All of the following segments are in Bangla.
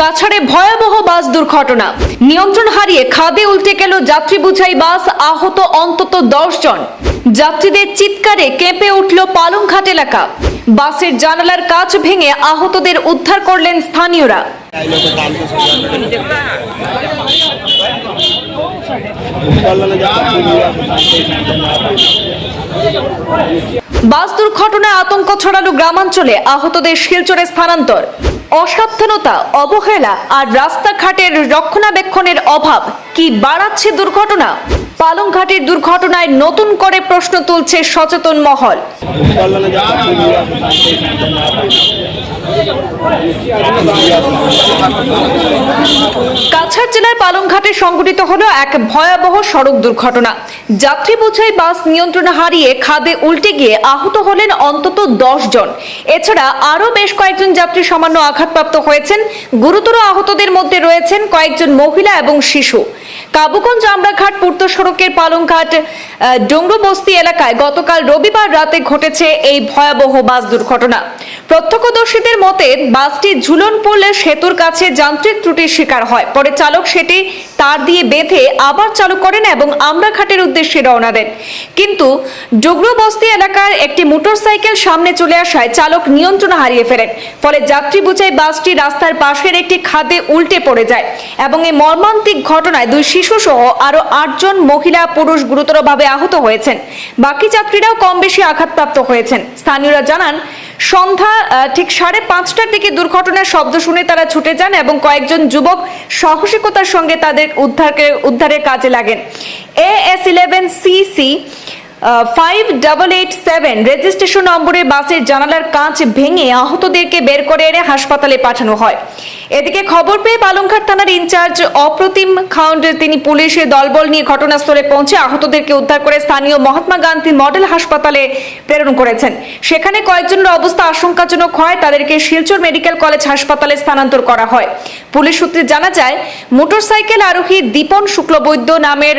কাছাড়ে ভয়াবহ বাস দুর্ঘটনা। নিয়ন্ত্রণ হারিয়ে খাদে উল্টে গেল যাত্রী বুঝাই বাস, আহত অন্তত দশ জন। যাত্রীদের চিৎকারে কেঁপে উঠল পালংঘাট এলাকা। বাসের জানালার কাচ ভেঙে আহতদের উদ্ধার করলেন স্থানীয়রা। বাস দুর্ঘটনায় আতঙ্ক ছড়ালো গ্রামাঞ্চলে, আহতদের শিলচরে স্থানান্তর। অসাবধানতা, অবহেলা আর রাস্তাঘাটের রক্ষণাবেক্ষণের অভাব কি বাড়াচ্ছে দুর্ঘটনা? পালংঘাটের দুর্ঘটনায় নতুন করে প্রশ্ন তুলছে সচেতন মহল। কাছাড় জেলার পালংঘাটে সংঘটিত হলো এক ভয়াবহ সড়ক দুর্ঘটনা। যাত্রী বোঝাই বাস নিয়ন্ত্রণ হারিয়ে খাদে উল্টে গিয়ে আহত হলেন অন্তত দশ জন। এছাড়া আরও বেশ কয়েকজন যাত্রী সামান্য আঘাতপ্রাপ্ত হয়েছেন। গুরুতর আহতদের মধ্যে রয়েছেন কয়েকজন মহিলা এবং শিশু। কাবুগঞ্জ আমরাঘাট পূর্ত সড়কের পালংঘাট ডোংরু বস্তি এলাকায় গতকাল রবিবার রাতে ঘটেছে এই ভয়াবহ বাস দুর্ঘটনা। প্রত্যক্ষদর্শীদের মতে, বাসটি ঝুলন পড়লে সেতুর কাছে যান্ত্রিক ত্রুটির শিকার হয়। পরে চালক সেটি তার দিয়ে বেঁধে আবার চালু করেন এবং আমরা আমরাঘাটের উদ্দেশ্যে রওনা দেন। কিন্তু ডুগরু বস্তি এলাকার একটি মোটরসাইকেল সামনে চলে আসায় চালক নিয়ন্ত্রণ হারিয়ে ফেলেন ফলে যাত্রী বুঝাই বাসটি রাস্তার পাশের একটি খাদে উল্টে পড়ে যায় এবং এই মর্মান্তিক ঘটনায় দুই শিশু সহ আরও আটজন মহিলা পুরুষ গুরুতরভাবে আহত হয়েছেন। বাকি যাত্রীরাও কম বেশি আঘাতপ্রাপ্ত হয়েছেন। স্থানীয়রা জানান সন্ধ্যা ঠিক সাড়ে পাঁচটার দিকে দুর্ঘটনার শব্দ শুনে তারা ছুটে যান এবং কয়েকজন যুবক সাহসিকতার সঙ্গে তাদের উদ্ধারকে, উদ্ধারের কাজে লাগেন। A S eleven CC five double eight seven registration নম্বরে বাসের জানালার কাঁচ ভেঙে আহতদেরকে বের করে এনে হাসপাতালে পাঠানো হয়। এদিকে খবর পেয়ে পালংঘাট থানার ইনচার্জ অপ্রতিম খাউন্ড, তিনি পুলিশের দলবল নিয়ে ঘটনাস্থলে পৌঁছে আহতদেরকে উদ্ধার করে স্থানীয় মহাত্মা গান্ধী মডেল হাসপাতালে প্রেরণ করেছেন। সেখানে কয়েকজনের অবস্থা আশঙ্কাজনক হয়, তাদেরকে শিলচর মেডিকেল কলেজ হাসপাতালে স্থানান্তর করা হয়। পুলিশ সূত্রে জানা যায়, মোটরসাইকেল আরোহী দীপন শুক্লবৈদ্য নামের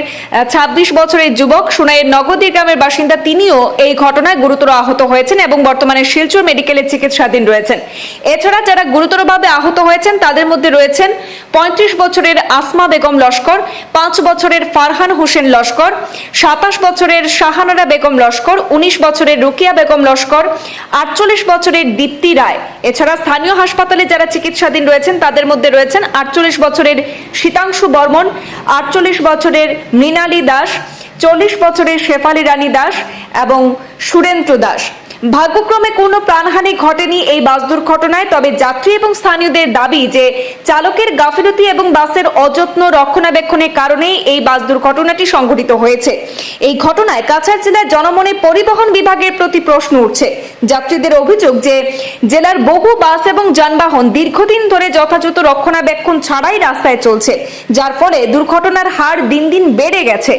ছাব্বিশ বছরের যুবক সোনাইয়ের নগদী গ্রামের বাসিন্দা, তিনিও এই ঘটনায় গুরুতর আহত হয়েছেন এবং বর্তমানে শিলচর মেডিকেলে চিকিৎসাধীন রয়েছেন। এছাড়া যারা গুরুতরভাবে আহত হয়েছেন, তাদের মধ্যে রয়েছেন পঁয়ত্রিশ বছরের আসমা বেগম লস্কর, পাঁচ বছরের ফারহান হোসেন লস্কর, সাতাশ বছরের শাহানারা বেগম লস্কর, উনিশ বছরের রুকিয়া বেগম লস্কর, আটচল্লিশ বছরের দীপ্তি রায়। এছাড়া স্থানীয় হাসপাতালে যারা চিকিৎসাধীন রয়েছেন, তাদের মধ্যে রয়েছেন আটচল্লিশ বছরের শীতাংশু বর্মন, আটচল্লিশ বছরের মৃণালী দাস, চল্লিশ বছরের শেফালি রানী দাস এবং সুরেন্দ্র দাস। ভাগ্যক্রমে কোনো প্রাণহানি ঘটেনি এই বাস দুর্ঘটনায়, তবে যাত্রী এবং স্থানীয়দের দাবি যে চালকের গাফিলতি এবং বাসের অযত্ন রক্ষণাবেক্ষণের কারণেই এই বাস দুর্ঘটনাটি সংঘটিত হয়েছে। এই ঘটনায় কাছাড় জেলার জনমনে পরিবহন বিভাগের প্রতি প্রশ্ন উঠছে। যাত্রীদের অভিযোগ যে জেলার বহু বাস এবং যানবাহন দীর্ঘদিন ধরে যথাযথ রক্ষণাবেক্ষণ ছাড়াই রাস্তায় চলছে, যার ফলে দুর্ঘটনার হার দিন দিন বেড়ে গেছে।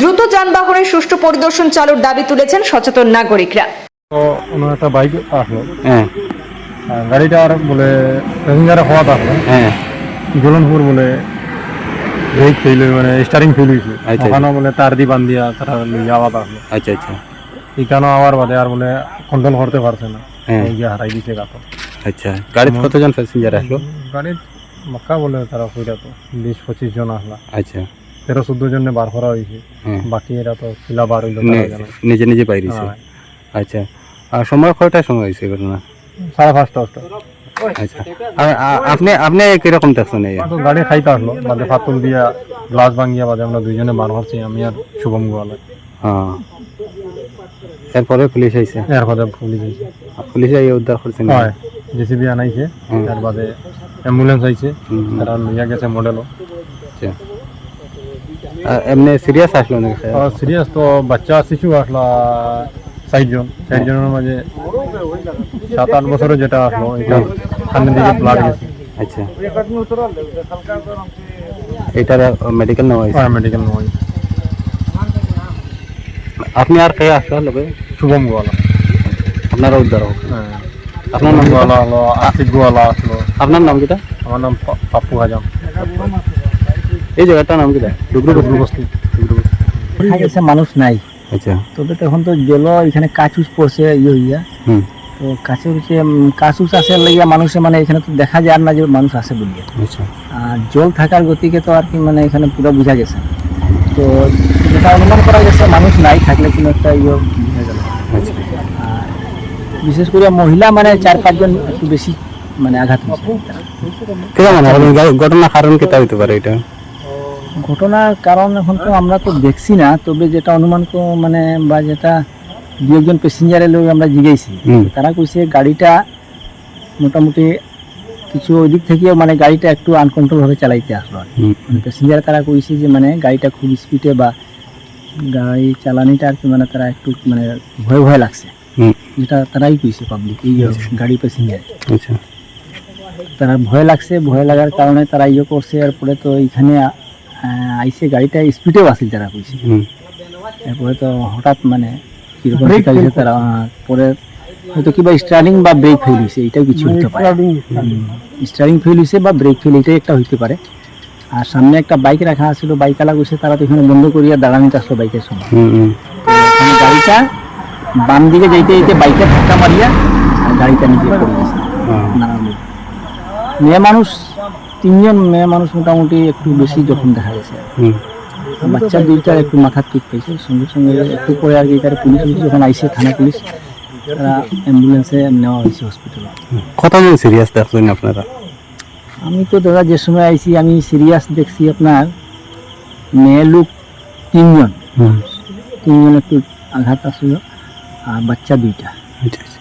দ্রুত যানবাহনের সুষ্ঠু পরিদর্শন চালুর দাবি তুলেছেন সচেতন নাগরিকরা। তো কোনো একটা বাইক আসলো। হ্যাঁ। আর বলে প্যাসেঞ্জারে হওয়া আসলো। হ্যাঁ। জলনপুর বলে ব্রেক ফেল মানে স্টারিং ফেল হয়েছে। আচ্ছা। ওখানে বলে তার দি বান্ধিয়া তারা আওয়াজ আসলো। আচ্ছা আচ্ছা। এখানে আওয়ার বাদে আর বলে কন্ট্রোল করতে পারছে না। হ্যাঁ। গিয়ে হারাই দিছে গাতো। আচ্ছা গাড়িতে কতজন প্যাসেঞ্জার আসলো? গাড়ির মাক্কা বলে তারা কইরা তো বিশ পঁচিশ জন আসলা। আচ্ছা। তেরো চোদ্দ জনে বার করা হয়েছে। হ্যাঁ। বাকি এরা তো খিলা বার হইল। নিজে নিজে বাইরেছে। হ্যাঁ। আচ্ছা। আর সময় কয়টার সময় হয়েছে ঘটনা? সাড়ে পাঁচটা পাঁচটা আচ্ছা। আর আপনি আপনি কীরকম দেখছেন এই? গাড়ি খাইতে আসলো বাদে ফাতুল দিয়া গ্লাস ভাঙিয়া বাদে আমরা দুইজনে বার করছি আমি আর শুভম গোয়ালে। হ্যাঁ। এরপরে পুলিশ আইছে? এর বাদে পুলিশ আইছে। পুলিশ আই উদ্ধার করছে? হয় জেসিবি আনাইছে তার বাদে অ্যাম্বুলেন্স আইছে তারা লইয়া গেছে মডেলও। আচ্ছা। এমনি সিরিয়াস আসলো নাকি? সিরিয়াস তো বাচ্চা শিশু আসলো ষাট জন ষাট মাঝে সাত আট বছরের যেটা আসলো এটা সামনের দিকে ব্লাড গেছে। আচ্ছা। এটার মেডিকেল নেওয়া হয়েছে? মেডিকেল নয় আপনি আর কে আসলো লগে শুভম গোয়ালা। আপনারা উদ্ধার হোক। হ্যাঁ। আপনার নাম? গোয়ালা হলো আশিক গোয়ালা আসলো। আপনার নাম কিটা আমার নাম পাপ্পু হাজাম। এই জায়গাটার নাম কিটা ডুগরু ডুগরু বস্তি গেছে মানুষ নাই। আচ্ছা। তবে তখন তো গেল এখানে কাচুস পড়ছে ইয়ে হইয়া। তো কাছে হচ্ছে কাছু চাষের লাগিয়া মানুষে মানে এখানে তো দেখা যায় না যে মানুষ আসে বলিয়া। আচ্ছা। আর জল থাকার গতিকে তো আর কি মানে এখানে পুরো বোঝা গেছে। তো যেটা অনুমান করা গেছে মানুষ নাই থাকলে কোনো একটা ইয়ে বোঝা গেল। আচ্ছা। আর বিশেষ করে মহিলা মানে চার পাঁচজন একটু বেশি মানে আঘাত মনে ঘটনা কারণ কেটা হইতে পারে এটা? ঘটনার কারণ এখন তো আমরা তো দেখছি না তবে যেটা অনুমান কো- মানে বা যেটা দু একজন প্যাসেঞ্জারের লোক আমরা জিজ্ঞেসি হুম। তারা কইছে গাড়িটা মোটামুটি কিছু ওই দিক থেকে মানে গাড়িটা একটু আনকন্ট্রোল ভাবে চালাইতে আসলো। আর কি। হুম। মানে প্যাসেঞ্জার তারা কইছে যে মানে গাড়িটা খুব স্পিডে বা গাড়ি চালানিটা আর কি মানে তারা একটু মানে ভয় ভয় লাগছে। হুম। যেটা তারাই কইছে পাবলিক এই গাড়ি প্যাসেঞ্জার আচ্ছা। তারা ভয় লাগছে ভয় লাগার কারণে তারা ইয়ে করছে এরপরে তো এইখানে আহ, আইসে গাড়িটা স্পিডেও আসিল তারা কইছে। এরপরে তো হঠাৎ মানে কীরকম শিখাইছে তারা পরে হয়তো কিবা স্টার্টিং বা ব্রেক ফেল হয়েছে এটাও কিছু হতে পারে। স্টার্টিং ফেল হয়েছে বা ব্রেক ফেল এটাই একটা হইতে পারে। আর সামনে একটা বাইক রাখা ছিল বাইক আলা গেছে তারা তো এখানে বন্ধ করিয়া দাঁড়ানিতে আসলো বাইকের সময় গাড়িটা বাম দিকে যাইতে যাইতে বাইকের ধাক্কা মারিয়া আর গাড়িটা নিচে পড়ে গেছে। হ্যাঁ। মেয়ে মানুষ তিনজন মেয়ে মানুষ মোটামুটি একটু বেশি যখন দেখা গেছে। বাচ্চা দুইটার একটু মাথার টিপ পাইছে সঙ্গে সঙ্গে একটু পরে আর কি তার পুলিশ যখন আইসে থানা পুলিশ তারা অ্যাম্বুলেন্সে নেওয়া হয়েছে হসপিটালে কতজন সিরিয়াস দেখছেন আপনারা? আমি তো দাদা যে সময় আইসি আমি সিরিয়াস দেখছি আপনার মেয়ে লোক তিনজন। হুম। তিনজন একটু আঘাত আসলো আর বাচ্চা দুইটা। আচ্ছা আচ্ছা।